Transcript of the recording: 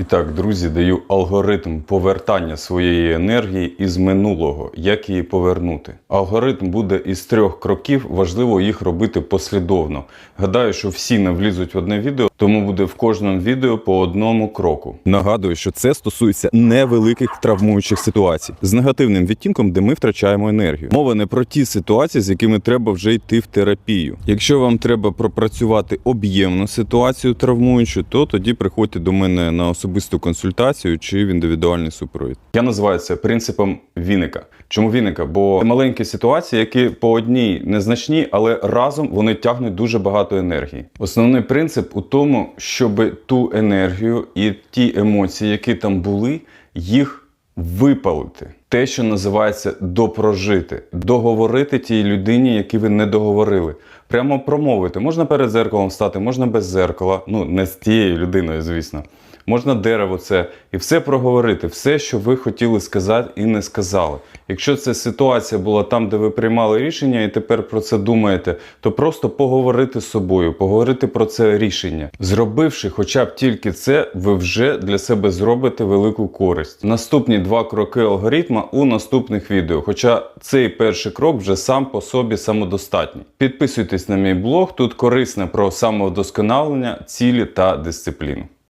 І так, друзі, даю алгоритм повертання своєї енергії із минулого, як її повернути. Алгоритм буде із трьох кроків, важливо їх робити послідовно. Гадаю, що всі не влізуть в одне відео, тому буде в кожному відео по одному кроку. Нагадую, що це стосується невеликих травмуючих ситуацій з негативним відтінком, де ми втрачаємо енергію. Мова не про ті ситуації, з якими треба вже йти в терапію. Якщо вам треба пропрацювати об'ємну ситуацію травмуючу, то тоді приходьте до мене на особисту консультацію чи в індивідуальний супровід. Я називаю це принципом Віника. Чому Віника? Бо маленькі ситуації, які по одній незначні, але разом вони тягнуть дуже багато енергії. Основний принцип у тому, щоб ту енергію і ті емоції, які там були, їх випалити. Те, що називається допрожити, договорити тій людині, які ви не договорили. Прямо промовити. Можна перед зеркалом стати, можна без зеркала. Ну не з тією людиною, звісно. Можна дерево це і все проговорити, все, що ви хотіли сказати і не сказали. Якщо ця ситуація була там, де ви приймали рішення, і тепер про це думаєте, то просто поговорити з собою, поговорити про це рішення. Зробивши хоча б тільки це, ви вже для себе зробите велику користь. Наступні два кроки алгоритма у наступних відео. Хоча цей перший крок вже сам по собі самодостатній. Підписуйтесь на мій блог, тут корисне про самовдосконалення, цілі та дисципліну.